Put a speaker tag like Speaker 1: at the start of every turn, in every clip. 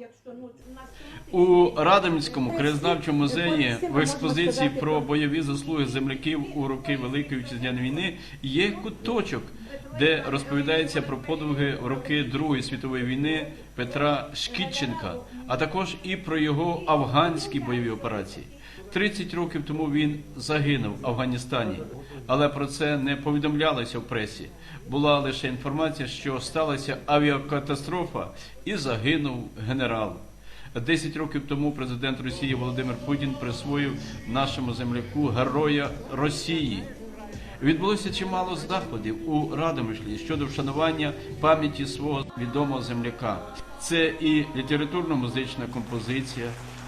Speaker 1: якщо ну у
Speaker 2: Радомському краєзнавчому музеї в експозиції про бойові заслуги земляків у роки Великої Вітчизняної війни є куточок, де розповідається про подвиги в роки Другої світової війни Петра Шкітченка, а також і про його афганські бойові операції. 30 років тому він загинув в Афганістані, але про це не повідомлялося в пресі. Була лише інформація, що сталася авіакатастрофа і загинув генерал. Десять років тому президент Росії Володимир Путін присвоїв нашому земляку Героя Росії. Відбулося чимало заходів у Радомишлі щодо вшанування пам'яті свого відомого земляка. Це і літературно-музична композиція,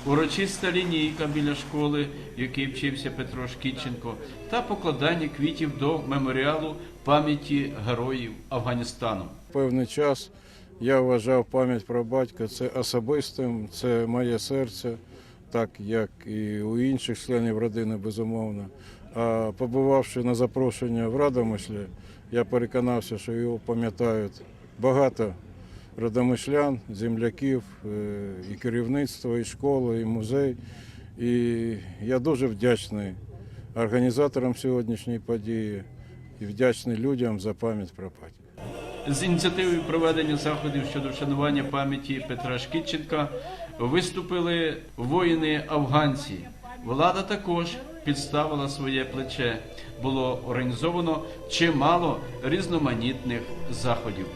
Speaker 2: урочиста лінійка біля школи, в якій вчився Петро Шкітченко, та покладання квітів до меморіалу пам'яті героїв Афганістану.
Speaker 3: Певний час я вважав пам'ять про батька це особистим, це моє серце, так як і у інших членів родини, безумовно. А побувавши на запрошення в Радомишлі, я переконався, що його пам'ятають багато родомишлян, земляків, е, і керівництво, і школа, і музей. І я дуже вдячний організаторам сьогоднішньої події і вдячний людям за пам'ять про батька.
Speaker 2: З ініціативою проведення заходів щодо вшанування пам'яті Петра Шкітченка виступили воїни-афганці. Влада також підставила своє плече. Було організовано чимало різноманітних заходів.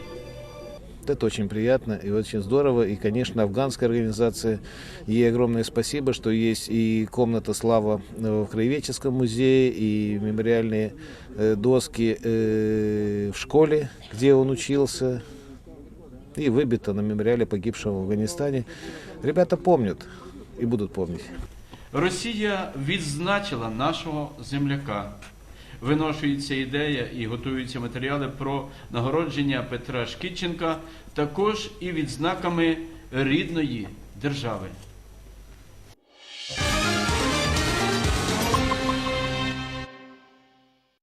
Speaker 4: Это очень приятно и очень здорово. И, конечно, афганская организация, ей огромное спасибо, что есть и комната слава э, в Краеведческом музее, и мемориальные э, доски э, в школе, где он учился, и выбито на мемориале погибшего в Афганистане. Ребята помнят и будут помнить.
Speaker 2: Росія відзначила нашого земляка. Виношується ідея і готуються матеріали про нагородження Петра Шкіченка також і відзнаками рідної держави.